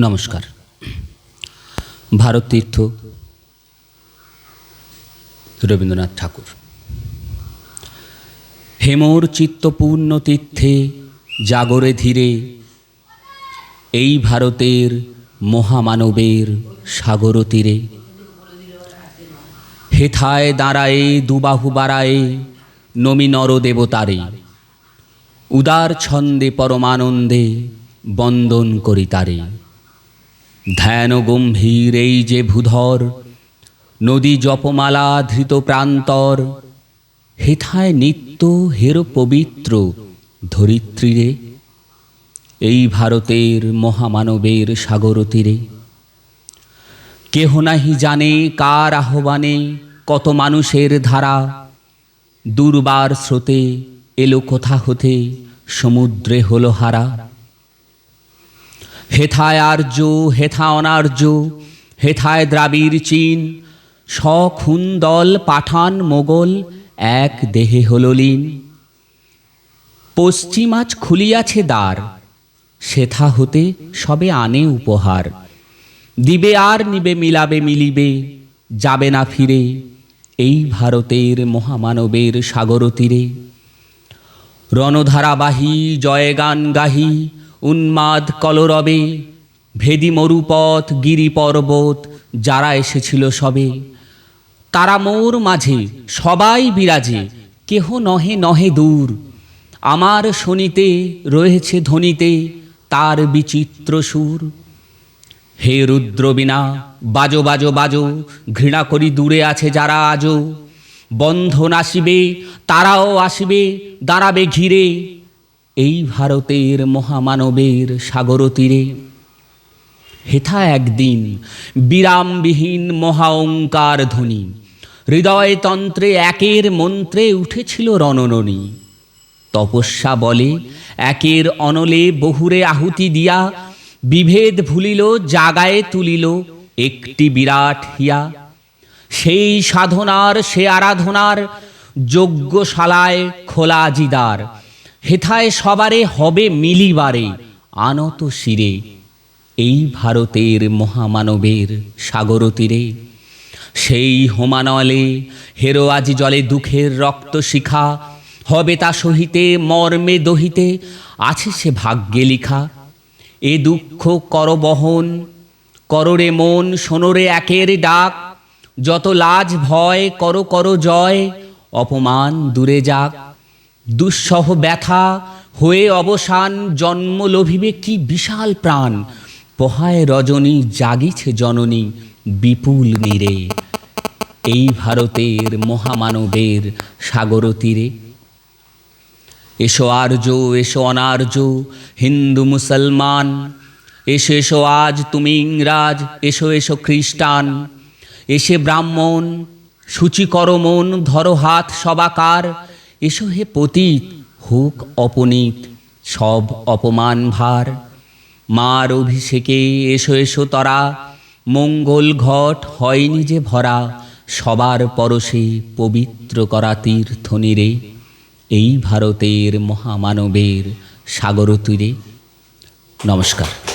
নমস্কার। ভারত তীর্থ রবীন্দ্রনাথ ঠাকুর। হেমর চিত্তপূর্ণ তীর্থে জাগরে ধীরে এই ভারতের মহামানবের সাগর তীরে। হেথায় দাঁড়ায়ে, দুবাহু বাড়ায়ে, নমি নর দেবতারে, উদার ছন্দে পরমানন্দে বন্দন করি তারে। ধ্যান গম্ভীর এই যে ভূধর, নদী জপমালা ধৃত প্রান্তর, হেথায় নিত্য হের পবিত্র ধরিত্রীরে, এই ভারতের মহামানবের সাগর তীরে কেহ নাহি জানে কার আহ্বানে কত মানুষের ধারা, দুর্বার স্রোতে এলো কোথা হতে, সমুদ্রে হলো হারা। হেথায় আর্য হেথা অনার্য হেথায় দ্রাবিড় চীন সখুন্দল পাঠান মোগল, এক দেহে হলো লীন। পশ্চিমাজ খুলিয়াছে দ্বার, সেথা হতে সবে আনে উপহার। দিবে আর নিবে, মিলাবে, মিলিবে, যাবে না ফিরে, এই ভারতের মহামানবের সাগর তীরে রণধারাবাহী, জয়গান গাহি উন্মাদ কলরবে, ভেদি মরুপথ, গিরি পর্বত, যারা এসেছিল সবে। তারা মোর মাঝে, সবাই বিরাজে, কেহ নহে নহে দূর। আমার শনিতে রয়েছে ধ্বনিতে তার বিচিত্র সুর। হে রুদ্রবীণা বাজো বাজো বাজো, ঘৃণা করি দূরে আছে যারা আজও। বন্ধন আসিবে, তারাও আসিবে, দাঁড়াবে ঘিরে। এই ভারতের মহামানবের সাগর তীরে। হেথা একদিন বিরামবিহীন মহা মহাওঙ্কার ধ্বনি। হৃদয়তন্ত্রে একের মন্ত্রে উঠেছিল রণননী। তপস্যা বলে একের অনলে বহুরে আহুতি দিয়া বিভেদ ভুলিল, জাগায় তুলিল একটি বিরাট হিয়া। সেই সাধনার, সে আরাধনার, যজ্ঞশালায় খোলা জিদার। হেথায় সবারে হবে মিলিবারে, আনত শিরে। এই ভারতের মহামানবের সাগর তীরে, সেই হোমানলে হেরো আজি জলে দুঃখের রক্ত শিখা, হবে তা সহিতে মর্মে দহিতে, আছে সে ভাগ্যে লিখা। এ দুঃখ কর বহন, কররে মন সোনরে একের ডাক, যত লাজ ভয়, কর কর জয়, অপমান দূরে যাক। দুঃসহ ব্যথা হয়ে অবসান জন্ম লোভিবে কি বিশাল প্রাণ? পহায় রজনী, জাগিছে জননী, বিপুল নীরে। এই ভারতের মহামানবের সাগর তীরে। এসো আর্য, এসো অনার্য, হিন্দু, মুসলমান। এসো এসো আজ তুমি ইংরাজ, এসো এসো খ্রিস্টান। এসে ব্রাহ্মণ, সূচি কর মন, ধরো হাত সবাকার। এসো হে পতীত, হোক অপনীত, সব অপমান ভার। মার অভিষেকে এসো এসো তরা, মঙ্গল ঘট হয়নি যে ভরা, সবার পরশে পবিত্র করা তীর্থ নিরে, এই ভারতের মহামানবের সাগর তীরে। নমস্কার।